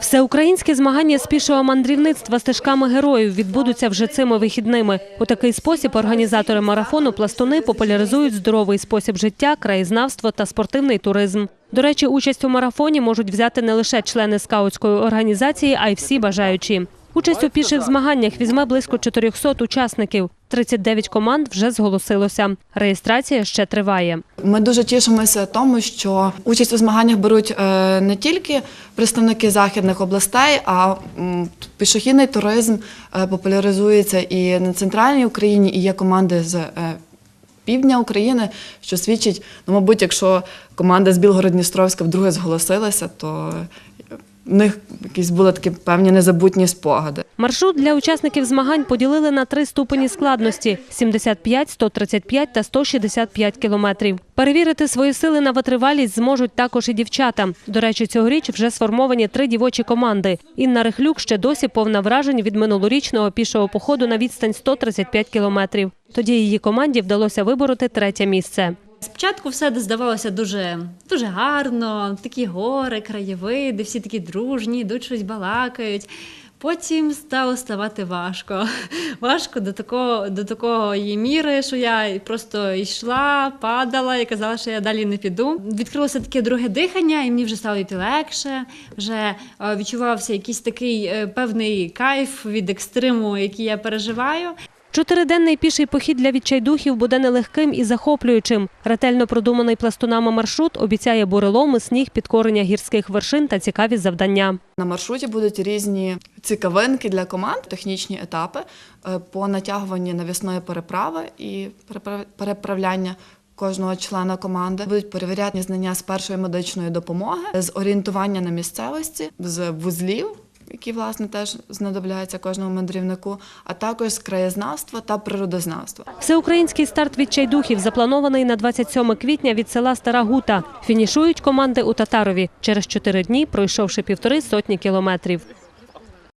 Всеукраїнські змагання з пішого мандрівництва стежками героїв відбудуться вже цими вихідними. У такий спосіб організатори марафону пластуни популяризують здоровий спосіб життя, краєзнавство та спортивний туризм. До речі, участь у марафоні можуть взяти не лише члени скаутської організації, а й всі бажаючі. Участь у піших змаганнях візьме близько 400 учасників. 39 команд вже зголосилося. Реєстрація ще триває. Ми дуже тішимося тому, що участь у змаганнях беруть е, не тільки представники західних областей, а пішохідний туризм е, популяризується і на центральній Україні, і є команди з е, півдня України, що свідчить, ну, мабуть, якщо команда з Білгород-Дністровська вдруге зголосилася, то в них якісь були такі певні незабутні спогади. Маршрут для учасників змагань поділили на три ступені складності – 75, 135 та 165 кілометрів. Перевірити свої сили на витривалість зможуть також і дівчата. До речі, цьогоріч вже сформовані три дівочі команди. Інна Рихлюк ще досі повна вражень від минулорічного пішого походу на відстань 135 кілометрів. Тоді її команді вдалося вибороти третє місце. Спочатку все здавалося дуже, дуже гарно, такі гори, краєвиди, всі такі дружні, йдуть щось балакають. Потім стало ставати важко. Важко до такого до такої міри, що я просто йшла, падала і казала, що я далі не піду. Відкрилося таке друге дихання, і мені вже стало йти легше. Вже е, відчувався якийсь такий е, певний кайф від екстриму, який я переживаю. Чотириденний піший похід для відчайдухів буде нелегким і захоплюючим. Ретельно продуманий пластунами маршрут обіцяє буреломи, сніг, підкорення гірських вершин та цікаві завдання. На маршруті будуть різні цікавинки для команд, технічні етапи е, по натягуванні навісної переправи і перепра- переправляння. Кожного члена команди будуть перевіряти знання з першої медичної допомоги, з орієнтування на місцевості, з вузлів, які власне теж знадобляються кожному мандрівнику, а також з краєзнавства та природознавства. Всеукраїнський старт відчайдухів запланований на 27 квітня від села Стара Гута. Фінішують команди у Татарові через чотири дні, пройшовши півтори сотні кілометрів.